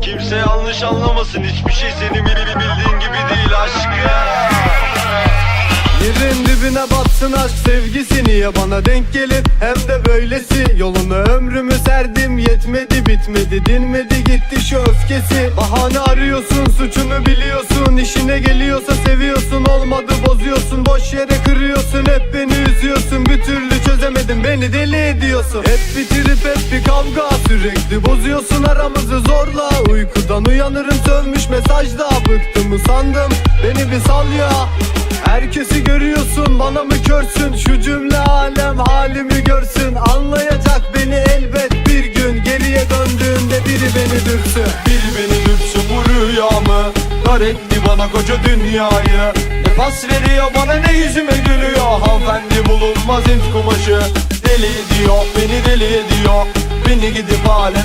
Kimse yanlış anlamasın Hiçbir şey senin bildiğin gibi değil aşkım. Yerin dibine batsın aşk sevgisi niye bana denk gelir? Hem de böylesi Yolunu ömrümü serdim yetmedi bitmedi dinmedi gitti şu öfkesi. Bahane arıyorsun suçunu biliyorsun işine geliyorsa seviyorsun olmadı bozuyorsun Boş yere kırıyorsun hep beni üzüyorsun bir türlü ediyorsun Hep bir trip hep bir kavga sürekli bozuyorsun aramızı zorla. Uykudan uyanırım sövmüş mesajda bıktım usandım beni bir sal ya Herkesi görüyorsun bana mı körsün? Şu cümle alem halimi görsün. Anlayacak beni elbet. Bir gün Geriye döndüğümde biri beni dürsün Biri beni lütfu bu rüyamı. Dar etti bana koca dünyayı. Nefes veriyor bana ne yüzüme gülüyor? Hanımefendi bulunmaz int kumaşı Deli ediyor beni deli ediyor Beni gidip aleme